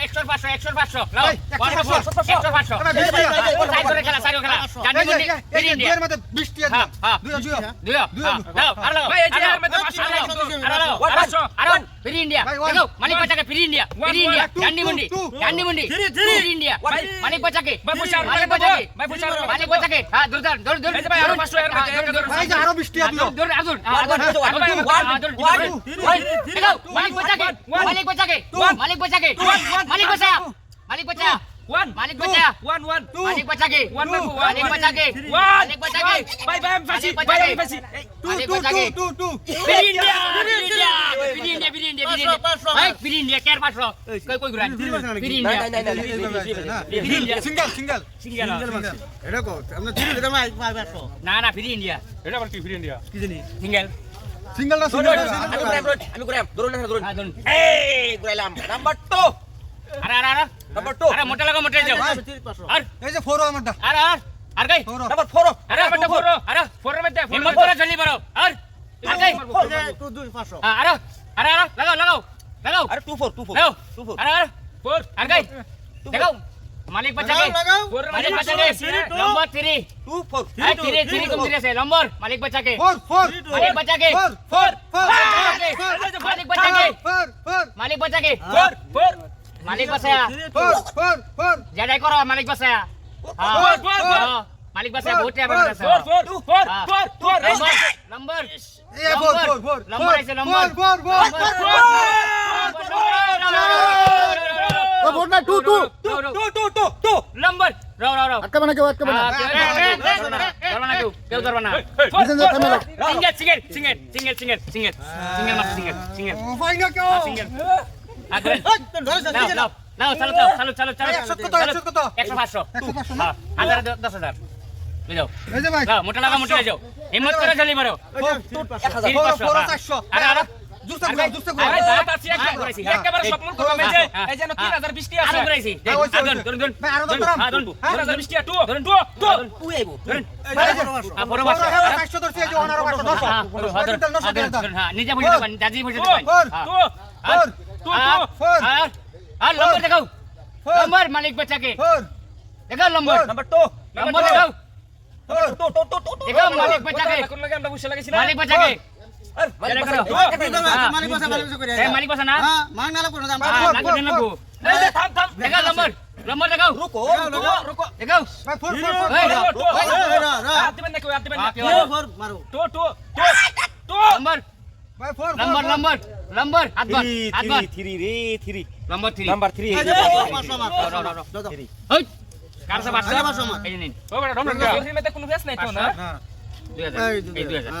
একশো পাঁচশো একশো পাঁচশো লাও এই, একশো ওয়ান পাঁচশো, হ্যাঁ। হ্যাঁ। হ্যাঁ আর দেখো মালিক ভাই, মালিক বাচ্চাকে মালিক ভাই, বাচ্চাকে ভাই, পুষার, মালিক বাচ্চাকে হ্যাঁ দৌড় দৌড় দৌড় দৌড় এই যে ভাই, আরও পাঁচশো, এর মধ্যে, হ্যাঁ, এর মধ্যে, ভাই, এই যে আরও বিশ টাকা দিলো। দৌড়, দৌড়, আজুর, হ্যাঁ, ওয়ান, আজুর, ওয়ান, আজুর, ওয়ান, আজুর, ওয়ান, আজুর, ওয়ান, আজুর। থ্রি, ওয়ান, থ্রি, দেখাও, থ্রি, মালিক থ্রি, বাচ্চাকে ওয়ান, মালিক বাচ্চাকে টু, মালিক বাচ্চাকে ওয়ান, ওয়ান, মালিক বাচ্চা মালিক বাচ্চা ওয়ান মালিক বাচ্চা ওয়ান ওয়ান টু, মালিক বাচ্চাকে ওয়ান টু, বাবু ওয়ান মালিক বাচ্চাকে ওয়ান মালিক বাচ্চাকে ভাই ভাই আমি ফাঁসি মালিক ভাই আমি বাচ্চাকে। ফাঁসি এই, টু, মালিক টু, বাচ্চাকে। Two, two, two. ফিরি ইন্ডিয়া ফিরি ইন্ডিয়া ফিরি ইন্ডিয়া ফিরি ইন্ডিয়া ফিরি ইন্ডিয়া ভাই ফিরি ইন্ডিয়া কেয়ার পাঁচশো কই কই ঘুরান ফিরি ইন্ডিয়া এই যে, না, ফিরি India single, single. Single single. এটা কো আমরা তিন দিলাম আই পাই পাঁচশো না না ফিরি ইন্ডিয়া এটা আবার কি ফ্রি ইন্ডিয়া কি জানি সিঙ্গেল সিঙ্গেল না সিঙ্গেল না, আমি সিঙ্গেল ঘুরাম না। আমি ঘুরাম ধরুন না ধরুন হ্যাঁ ধরুন এই ঘুরাইলাম নাম্বার 2 আরে আরে আরে। নাম্বার 2 আরে মোটা লাগা মোটা যাও আর। এই যে ফোরও আমারটা, আর আর আর গাই। নাম্বার 4 আরে নাম্বার 4 আরে 4 এর মধ্যে হিম্মত করে চলি বড় আর আর গাই টু দুই পাঁচশো। হ্যাঁ, আরে আরে আরে লাগাও লাগাও লাগাও। আরে 2 4 2 4 লাগাও। 2 4 আরে আরে 4 আর গাই দেখাও মালিক বাচ্চাকে লাগাও, মালিক বাচ্চাকে নম্বর 3 2 4 হ্যাঁ 3 3 কম 3 আছে। নম্বর মালিক বাচ্চাকে ফোর, ফোর, মালিক বাচ্চাকে ফোর, ফোর, ফোর, মালিক বাচ্চাকে ফোর, ফোর, মালিক বাচ্চাকে 4 4 মালিক বাচ্চা ফোর, ফোর, ফোর। যেটাই করো মালিক বাচ্চা হ্যাঁ ফোর, ফোর, ফোর। হ্যাঁ, মালিক বাচ্চা বহুত টাইম আছে 4 4 4 4 4 এই নম্বর নম্বর এই যে ফোর, ফোর, ফোর, নম্বর আছে নম্বর ফোর, ফোর, ফোর। ও, ফোর না, টু, টু। 2 2 2 2 নম্বর রাও রাও রাও আটকাবে না কেউ আটকাবে না ধরবা না কেউ কেউ ধরবা না Listen to the camera. Single single single single single single single much single single ও, পাই না কেউ। সিঙ্গেল আগে নাও চালু চালু চালু চালু চালু এই, একশো কত, একশো কত? একশো পাঁচশো একশো পাঁচশো না? হ্যাঁ হাজার দশ হাজার যাও মোটা লাগা মোটা যাও হিম্মত করে চলি মারো ফোর, তিন ফোর, পাঁচশো ফোর। চারশো। আরে আরে জুসে ঘুরাও, জুসে ঘুরাও। আরে, আরে তাছি ঘুরাইছি। একেবারে সব করলাম এই যে এই যেন 3020 টি আছে আরও ঘুরাইছি ওই, ওই, ধরুন ওই। ধরুন ধরুন ভাই, আরও ধরুন, ধরুন। ধরুন, ধরুন, তিরাশি টি 2 ধরুন 2 2 ধরুন, ধরুন। এই যে, বড় ফোর, বাচ্চা। পাঁচশো ধরছি, এই যে ওনারও পাঁচশো, দশশো। ধরুন, ধরুন, ধরুন, দশশো ধরুন, ধরুন। ধরুন, নিজে বুঝে দেবেন, দাদি বুঝে দেবেন। ফোর, হ্যাঁ। 2 ফোর, 2 আর, 2 ফোর। আর, আর নম্বর দেখাও নম্বর মালিক বাচ্চাকে দেখাও নম্বর নাম্বার 2 নম্বর দেখাও ফোর। 2 2 2 2 দেখাও মালিক বাচ্চাকে আমরা বুঝে লাগাইছি মালিক বাচ্চাকে মালিক। হ্যাঁ। বাচ্চা না হ্যাঁ মান হ্যাঁ, ফোর, নাকি ফোর, দিন লাগবো। থাম থাম দেখাও নম্বর নম্বর দেখাও রুকো রুকো, রুকো দেখাও ভাই, ফোর, ফোর, ফোর, এই, ফোর। দাও। হাত দিবেন কেউ না হ্যাঁ, কেউ ফোর মারো 2 2 2 নম্বর নম্বর। নম্বর নম্বর হাত ধর 3 রে 3 নম্বর 3 নাম্বার 3 এই যে পাঁচশো মার দাও, দাও, দাও, দাও। দাও। কার সব আরে বাসো এই নিন ও বড় ডমরন এই কোনো ফেস নাই তো না না। 2000 এই এই 2000